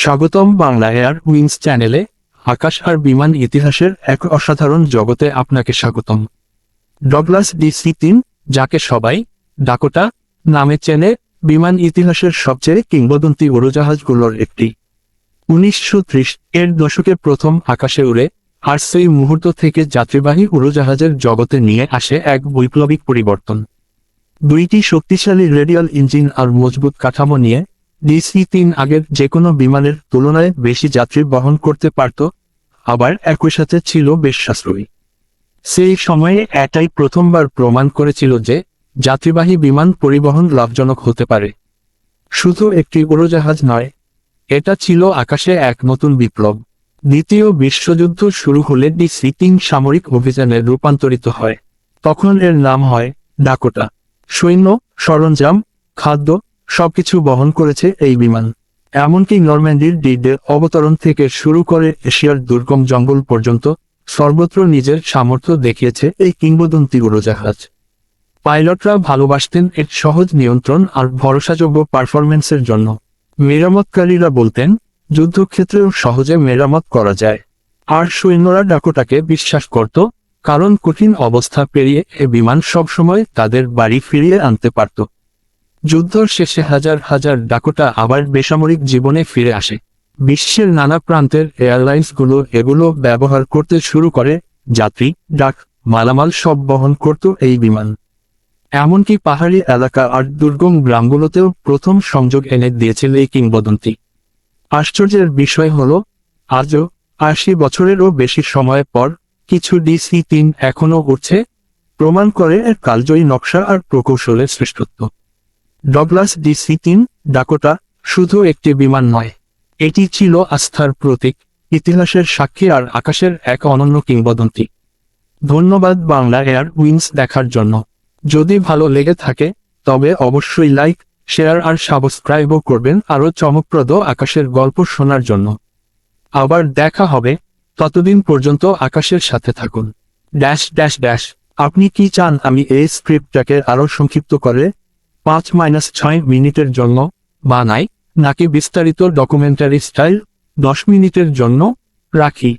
স্বাগতম Bangla air wings চ্যানেলে আকাশ আর বিমান ইতিহাসের এক অসাধারণ জগতে আপনাকে স্বাগতম। ডগলাস ডিসি তিন, যাকে সবাই ডাকোটা নামে চেনে, বিমান ইতিহাসের সবচেয়ে কিংবদন্তি উড়োজাহাজগুলোর একটি। উনিশশো ত্রিশ এর দশকে প্রথম আকাশে উড়ে আর সেই মুহূর্ত থেকে যাত্রীবাহী উড়োজাহাজের জগতে নিয়ে আসে এক বৈপ্লবিক পরিবর্তন। দুইটি শক্তিশালী রেডিয়াল ইঞ্জিন আর মজবুত কাঠামো নিয়ে ডিসি তিন আগের যে কোনো বিমানের তুলনায় বেশি যাত্রী বহন করতে পারত, আবার একই সাথে ছিল বেশ সাশ্রয়ী। সেই সময়ে এটাই প্রথমবার প্রমাণ করেছিল যে যাত্রীবাহী বিমান পরিবহন লাভজনক হতে পারে। শুধু একটি উড়োজাহাজ নয়, এটা ছিল আকাশে এক নতুন বিপ্লব। দ্বিতীয় বিশ্বযুদ্ধ শুরু হলে ডিসি তিন সামরিক অভিযানে রূপান্তরিত হয়। তখন এর নাম হয় ডাকোটা। সৈন্য, সরঞ্জাম, খাদ্য সবকিছু বহন করেছে এই বিমান। এমনকি নরম্যান্ডির ডিডে অবতরণ থেকে শুরু করে এশিয়ার দুর্গম জঙ্গল পর্যন্ত সর্বত্র নিজের সামর্থ্য দেখিয়েছে এই কিংবদন্তি উড়োজাহাজ। পাইলটরা ভালোবাসতেন এর সহজ নিয়ন্ত্রণ আর ভরসাযোগ্য পারফরমেন্সের জন্য। মেরামতকারীরা বলতেন, যুদ্ধক্ষেত্রেও সহজে মেরামত করা যায়। আর সৈন্যরা ডাকোটাকে বিশ্বাস করত, কারণ কঠিন অবস্থা পেরিয়ে এ বিমান সবসময় তাদের বাড়ি ফিরিয়ে আনতে পারত। যুদ্ধর শেষে হাজার হাজার ডাকোটা আবার বেসামরিক জীবনে ফিরে আসে। বিশ্বের নানা প্রান্তের এয়ারলাইন্সগুলো এগুলো ব্যবহার করতে শুরু করে। যাত্রী, ডাক, মালামাল সব বহন করত এই বিমান। এমনকি পাহাড়ি এলাকা আর দুর্গম গ্রামগুলোতেও প্রথম সংযোগ এনে দিয়েছিল এই কিংবদন্তি। আশ্চর্যের বিষয় হল, আজও আশি বছরেরও বেশি সময় পর কিছু ডিসি তিন এখনও উঠছে। প্রমাণ করে এর কালজয়ী নকশা আর প্রকৌশলের শ্রেষ্ঠত্ব। ডগলাস ডিসি তিন, ডাকোটা, শুধু একটি বিমান নয়। এটি ছিল আস্থার প্রতীক, ইতিহাসের সাক্ষী আর আকাশের এক অনন্য কিংবদন্তি। ধন্যবাদ বাংলা এয়ার উইংস দেখার জন্য। যদি ভালো লেগে থাকে, তবে অবশ্যই লাইক, শেয়ার আর সাবস্ক্রাইবও করবেন আরও চমকপ্রদ আকাশের গল্প শোনার জন্য। আবার দেখা হবে, ততদিন পর্যন্ত আকাশের সাথে থাকুন। ড্যাশ ড্যাশ ড্যাশ, আপনি কি চান আমি এই স্ক্রিপ্টটাকে আরও সংক্ষিপ্ত করে পাঁচ মাইনাস ছয় মিনিটের জন্য বানাই নাকি বিস্তারিত ডকুমেন্টারি স্টাইল দশ মিনিটের জন্য রাখি।